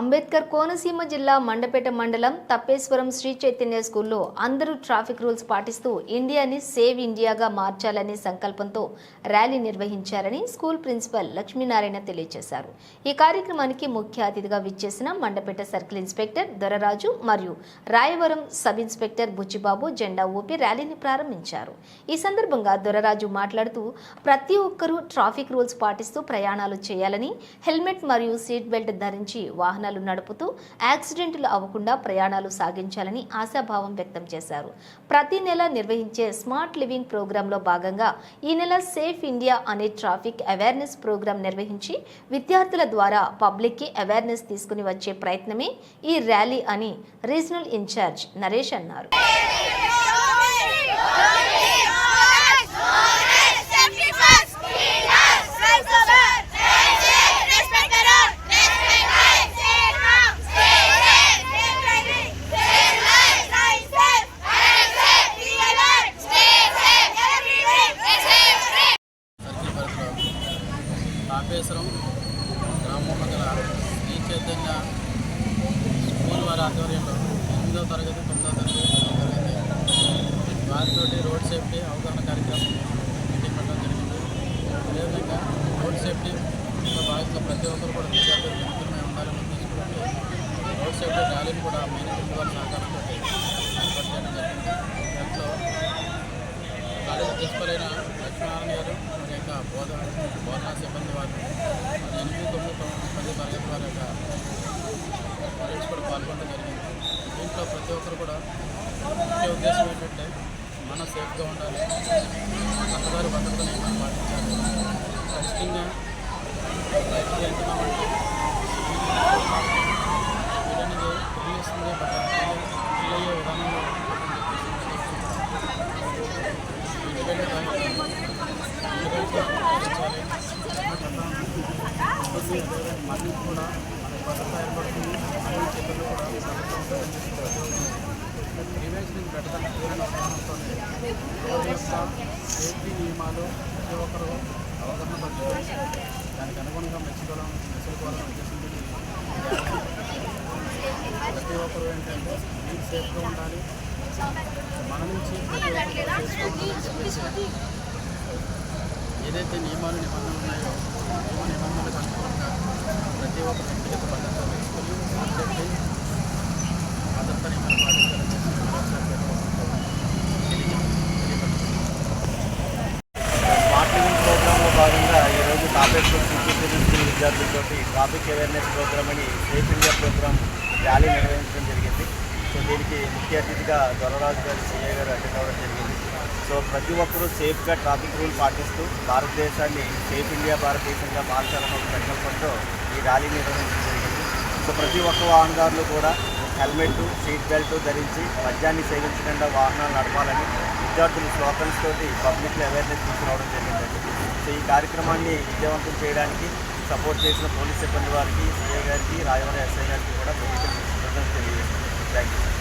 అంబేద్కర్ కోనసీమ జిల్లా మండపేట మండలం తప్పేశ్వరం శ్రీ చైతన్య స్కూల్లో అందరూ ట్రాఫిక్ రూల్స్ పాటిస్తూ ఇండియాని సేవ్ ఇండియాగా మార్చాలనే సంకల్పంతో ర్యాలీ నిర్వహించారని స్కూల్ ప్రిన్సిపల్ లక్ష్మీనారాయణ తెలియజేశారు. ఈ కార్యక్రమానికి ముఖ్య అతిథిగా విచ్చేసిన మండపేట సర్కిల్ ఇన్స్పెక్టర్ దొరరాజు మరియు రాయవరం సబ్ ఇన్స్పెక్టర్ బుచ్చిబాబు జెండా ఊపి ర్యాలీని ప్రారంభించారు. ఈ సందర్భంగా దొరరాజు మాట్లాడుతూ ప్రతి ఒక్కరూ ట్రాఫిక్ రూల్స్ పాటిస్తూ ప్రయాణాలు చేయాలని హెల్మెట్ మరియు సీట్ బెల్ట్ ధరించి వాహనాలు నడుపుతూ యాక్సిడెంట్లు అవ్వకుండా ప్రయాణాలు సాగించాలని ఆశాభావం వ్యక్తం చేశారు ప్రతి నెల నిర్వహించే స్మార్ట్ లివింగ్ ప్రోగ్రాంలో భాగంగా ఈ నెల సేఫ్ ఇండియా అనే ట్రాఫిక్ అవేర్నెస్ ప్రోగ్రాం నిర్వహించి విద్యార్థుల ద్వారా పబ్లిక్కి అవేర్నెస్ తీసుకుని వచ్చే ప్రయత్నమే ఈ ర్యాలీ అని రీజనల్ ఇన్ఛార్జ్ నరేష్ అన్నారు గ్రామంలో గల శ్రీ చైతన్య స్కూల్ వారి ఆధ్వర్యంలో ఎనిమిదో తరగతి తొమ్మిదో తరగతి పదవ తరగతి వారితోటి రోడ్ సేఫ్టీ అవగాహన కార్యక్రమం మీటింగ్ పెట్టడం జరిగింది అదేవిధంగా రోడ్ సేఫ్టీలో భాగంగా ప్రతి ఒక్కరు కూడా విద్యార్థులు విముఖమై ఉండాలని తీసుకుంటే రోడ్ సేఫ్టీ ర్యాలీని కూడా మేనేజ్మెంట్ వారి సహకారంతో ఏర్పాటు చేయడం జరిగింది దాంట్లో కాలేజీ ప్రిన్సిపల్ అయిన లక్ష్మీనారాయణ గారు మరి యొక్క బోధ బోధనా సిబ్బంది వారు మరి ఎనిమిది తొమ్మిది తొమ్మిది పది తరగతి వారి యొక్క పేరెంట్స్ కూడా పాల్గొనడం జరిగింది దీంట్లో ప్రతి ఒక్కరు కూడా ముఖ్య ఉద్దేశం ఏంటంటే మనం సేఫ్గా ఉండాలి. పక్కదారి భద్రతని మనం పాటించాలి. ఖచ్చితంగా బయటికి వెళ్తున్నామంటే వీళ్ళని తెలియస్తుంది బట్ అయ్యే విధానంలో మళ్ళీ కూడా మన భద్రత ఏర్పడుతుంది. అన్ని చిత్రంలో కూడా భద్రత ఉంటుందని ప్రివెన్షన్ బెటర్ సేఫ్టీ నియమాలు ప్రతి ఒక్కరు అవగాహన పరచుకొని దానికి అనుగుణంగా మెచ్చుకోవడం మెచ్చుకోవాలని ఉద్దేశంతో ప్రతి ఒక్కరు ఏంటంటే మీరు సేఫ్గా ఉండాలి. మన నుంచి ఏదైతే నియమాలు నిబంధనలు ఉన్నాయో నియమ నిబంధనలు అనుగుణంగా ప్రతి ఒక్క వ్యక్తిగత భద్రత వేసుకొని చెప్పి భద్రత నియమాలు పాటించాలని చెప్పి మరోసారి స్మార్ట్ లివింగ్ ప్రోగ్రాంలో భాగంగా ఈరోజు తాపేశ్వరం శ్రీకృష్ణ స్కూల్ విద్యార్థులతో ట్రాఫిక్ అవేర్నెస్ ప్రోగ్రామ్ అని సేఫ్ ఇండియా ప్రోగ్రామ్ ర్యాలీ నిర్వహించడం జరిగింది. సో దీనికి ముఖ్య అతిథిగా దొరరాజు గారు సీఏ గారు అటెండ్ అవ్వడం జరిగింది. సో ప్రతి ఒక్కరూ సేఫ్గా ట్రాఫిక్ రూల్ పాటిస్తూ భారతదేశాన్ని సేఫ్ ఇండియా భారతదేశంగా మార్చాలన్న ఒక సంకల్పంతో ఈ ర్యాలీ నిర్వహించడం జరిగింది. సో ప్రతి ఒక్క వాహనదారులు కూడా హెల్మెట్ సీట్ బెల్ట్ ధరించి మద్యాన్ని సేవించకుండా వాహనాలు నడపాలని విద్యార్థులు స్లోకన్స్ తోటి పబ్లిక్లో అవేర్నెస్ తీసుకురావడం జరిగిందండి. సో ఈ కార్యక్రమాన్ని విజయవంతం చేయడానికి సపోర్ట్ చేసిన పోలీస్ సిబ్బంది వారికి సిఐ గారికి రాయవరం ఎస్ఐ గారికి కూడా తెలియజేస్తున్నాను థ్యాంక్ యూ